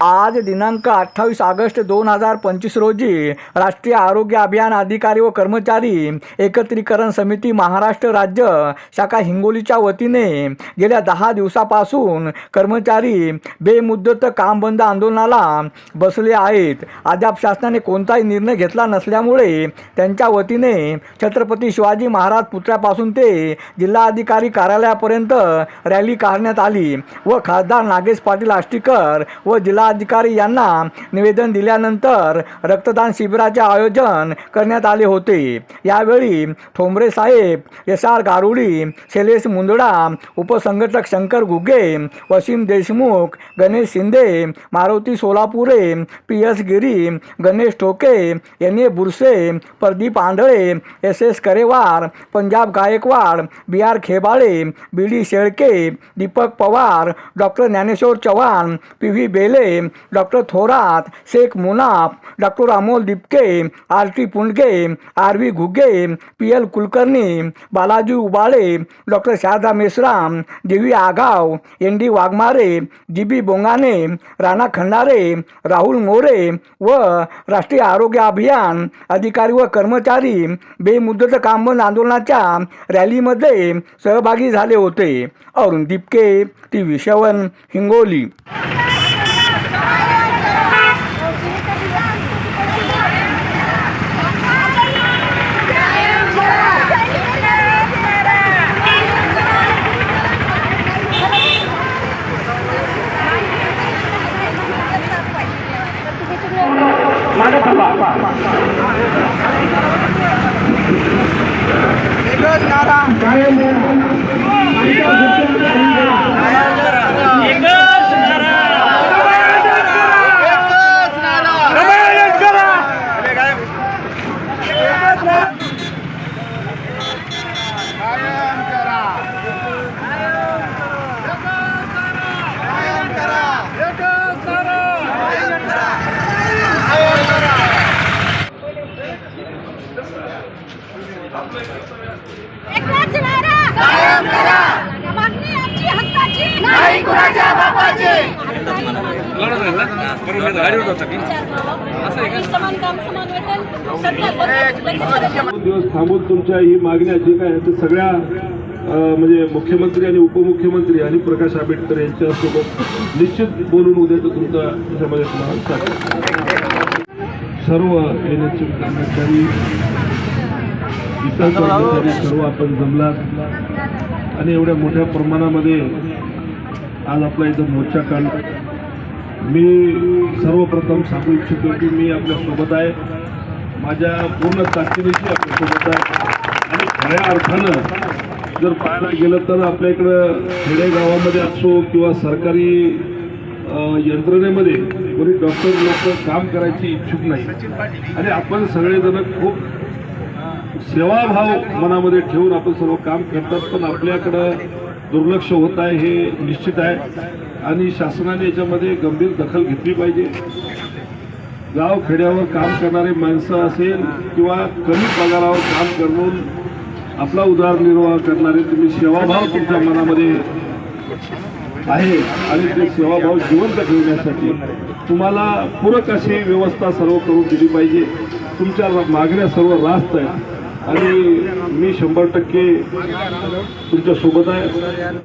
आज दिनांक अठ्ठावीस ऑगस्ट दोन हजार पंचवीस रोजी राष्ट्रीय आरोग्य अभियान अधिकारी व कर्मचारी एकत्रीकरण समिती महाराष्ट्र राज्य शाखा हिंगोलीच्या वतीने गेल्या दहा दिवसापासून कर्मचारी बेमुद्दत काम बंद आंदोलनाला बसले आहेत. अद्याप शासनाने कोणताही निर्णय घेतला नसल्यामुळे त्यांच्या वतीने छत्रपती शिवाजी महाराज पुतळ्यापासून ते जिल्हाधिकारी कार्यालयापर्यंत रॅली काढण्यात आली व खासदार नागेश पाटील आष्टीकर व जिल्हा अधिकारी यांना निवेदन दिल्यानंतर रक्तदान शिबिराचे आयोजन करण्यात आले होते. यावेळी ठोंबरे साहेब S R Garudi Shailesh Mundada उपसंघटक Shankar Ghuge Wasim Deshmukh Ganesh Shinde Maruti Solapure P S Giri Ganesh Thoke N A Burse Pradeep Andhale S S Karewar Punjab Gaikwad B R Khebale B D Shelke Deepak Pawar doctor Dnyaneshwar Chavan P V Bele doctor Thorat Shaikh Munaf doctor Amol Dipke R T Pundge R V Ghuge P L Kulkarni Balaji Ubale doctor Sharda Meshram Devi Agav N D Waghmare G B Bongane Rana Khandare Rahul More व राष्ट्रीय आरोग्य अभियान अधिकारी व कर्मचारी बेमुदत कामबंद आंदोलनाच्या रॅलीमध्ये सहभागी झाले होते. Arun Dipke T V seven Hingoli एकच कायम करा. मागणी आमची हक्काची. नाही कुणाच्या बापाची. समान काम समान वेतन सध्या बदल- दोन दिवस थांबून तुमच्या ही मागण्या जे काय ते सगळ्या म्हणजे मुख्यमंत्री आणि उपमुख्यमंत्री आणि प्रकाश आंबेडकर यांच्यासोबत निश्चित बोलून उद्याचं तुमचा त्याच्यामध्ये. सर्व एन एच कर्मचारी इतर कर्मचारी सर्व आपण जमलात. आणि एवढ्या मोठ्या प्रमाणामध्ये आज आपला इथं मोर्चा काढला. मी सर्वप्रथम सांगू इच्छितो की मी आपल्यासोबत आहे. माझ्या पूर्ण ताकदीशी आपल्यासोबत आहे. आणि खऱ्या अर्थानं जर पाहायला गेलं तर आपल्या इकडं खेडेगावामध्ये असो किंवा सरकारी यंत्रणेमध्ये कोणी डॉक्टर लोक काम करायची इच्छुक नाही. आणि आपण सगळेजण खूप सेवाभाव मनामध्ये ठेवून आपण सर्व काम करतात पण आपल्याकडं दुर्लक्ष होत आहे हे निश्चित आहे. आणि शासनाने याच्यामध्ये गंभीर दखल घेतली पाहिजे. गाव खेड्यावर काम करणारे माणसं असेल किंवा कमी पगारावर काम करून आपला उदारनिर्वाह करणारे तुम्ही सेवाभाव तुमच्या मनामध्ये आहे आणि ते सेवाभाव जिवंत ठेवण्यासाठी तुम्हाला पूरक अशी व्यवस्था सर्व करून दिली पाहिजे. तुमच्या मागण्या सर्व रास्त आहेत. आणि मी शंभर टक्के तुमच्यासोबत आहे.